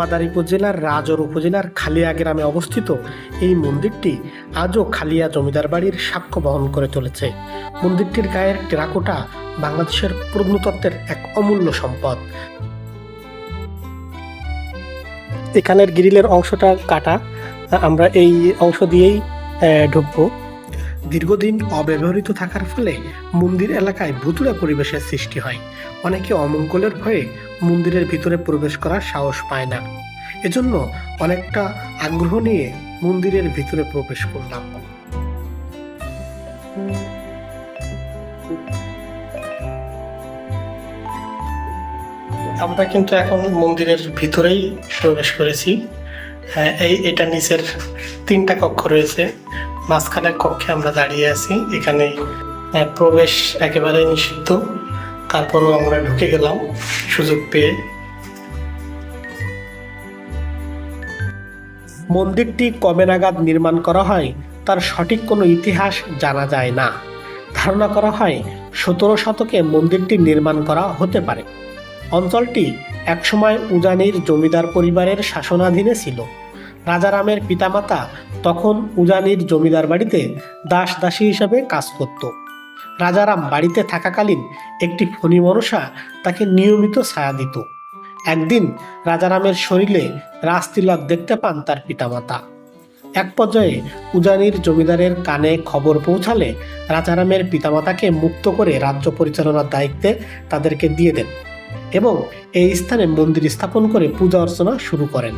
মাদারীপুর জেলার রাজর উপজেলার খালিয়া গ্রামে অবস্থিত এই মন্দিরটি আজও খালিয়া জমিদার বাড়ির সাক্ষ্য বহন করে চলেছে। মন্দিরটির গায়ের টেরাকোটা বাংলাদেশের প্রত্নতত্ত্বের এক অমূল্য সম্পদ। এখানের গ্রিলের অংশটা কাটা। আমরা এই অংশ দিয়েই ঢুকবো। দীর্ঘদিন অব্যবহৃত থাকার ফলে মন্দির এলাকায় ভুতুড়া পরিবেশের সৃষ্টি হয়। অনেকে অমঙ্গলের ভয়ে মন্দিরের ভিতরে প্রবেশ করার সাহস পায় না। এজন্য অনেকটা আগ্রহ নিয়ে মন্দিরের ভিতরে প্রবেশ করলাম। আমরা কিন্তু এখন মন্দিরের ভিতরেই প্রবেশ করেছি। হ্যাঁ, এই এটা নিচের তিনটা কক্ষ রয়েছে। মাঝখানের কক্ষে আমরা দাঁড়িয়ে আছি। এখানে প্রবেশ একেবারে নিষিদ্ধ। তারপরও আমরা ঢুকে গেলাম, সুযোগ পেয়ে। মন্দিরটি কবে নাগাদ নির্মাণ করা হয়, তার সঠিক কোনো ইতিহাস জানা যায় না। ধারণা করা হয়, সতেরো শতকে মন্দিরটি নির্মাণ করা হতে পারে। অঞ্চলটি একসময় উজানির জমিদার পরিবারের শাসনাধীনে ছিল। রাজারামের পিতামাতা তখন উজানির জমিদার বাড়িতে দাস দাসী হিসাবে কাজ করত। রাজারাম বাড়িতে থাকাকালীন একটি ফণি মনসা তাকে নিয়মিত ছায়া দিত। একদিন রাজারামের শরীরে রাজতিলক দেখতে পান তার পিতামাতা। এক পর্যায়ে উজানির জমিদারের কানে খবর পৌঁছালে রাজারামের পিতামাতাকে মুক্ত করে রাজ্য পরিচালনার দায়িত্বে তাদেরকে দিয়ে দেন এবং এই স্থানে মন্দির স্থাপন করে পূজা অর্চনা শুরু করেন।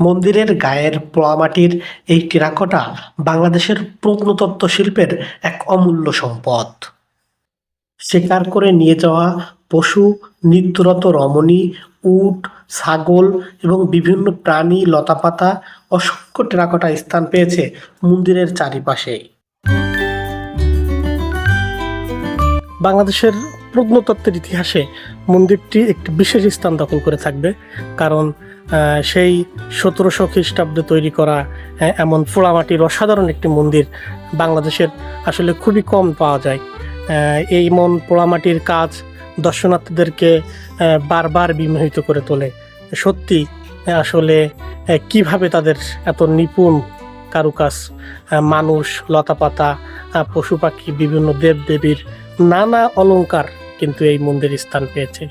মন্দিরের গায়ের পোড়ামাটির এই টেরাকোটা বাংলাদেশের প্রত্নতত্ত্ব শিল্পের এক অমূল্য সম্পদ। শিকার করে নিয়ে যাওয়া পশু, নিত্যরত রমণী, উট, ছাগল এবং বিভিন্ন প্রাণী, লতাপাতা অসংখ্য টেরাকোটা স্থান পেয়েছে মন্দিরের চারিপাশে। বাংলাদেশের প্রত্নতত্ত্বের ইতিহাসে মন্দিরটি একটি বিশেষ স্থান দখল করে থাকবে, কারণ সেই সতেরোশো খ্রিস্টাব্দে তৈরি করা এমন পোড়ামাটির অসাধারণ একটি মন্দির বাংলাদেশের আসলে খুবই কম পাওয়া যায়। এই মন পোড়ামাটির কাজ দর্শনার্থীদেরকে বারবার বিমোহিত করে তোলে। সত্যি, আসলে কীভাবে তাদের এত নিপুণ কারুকাজ মানুষ, লতাপাতা পশু পাখি বিভিন্ন দেব দেবীর নানা অলংকার কিন্তু এই মন্দির স্থান পেয়েছে।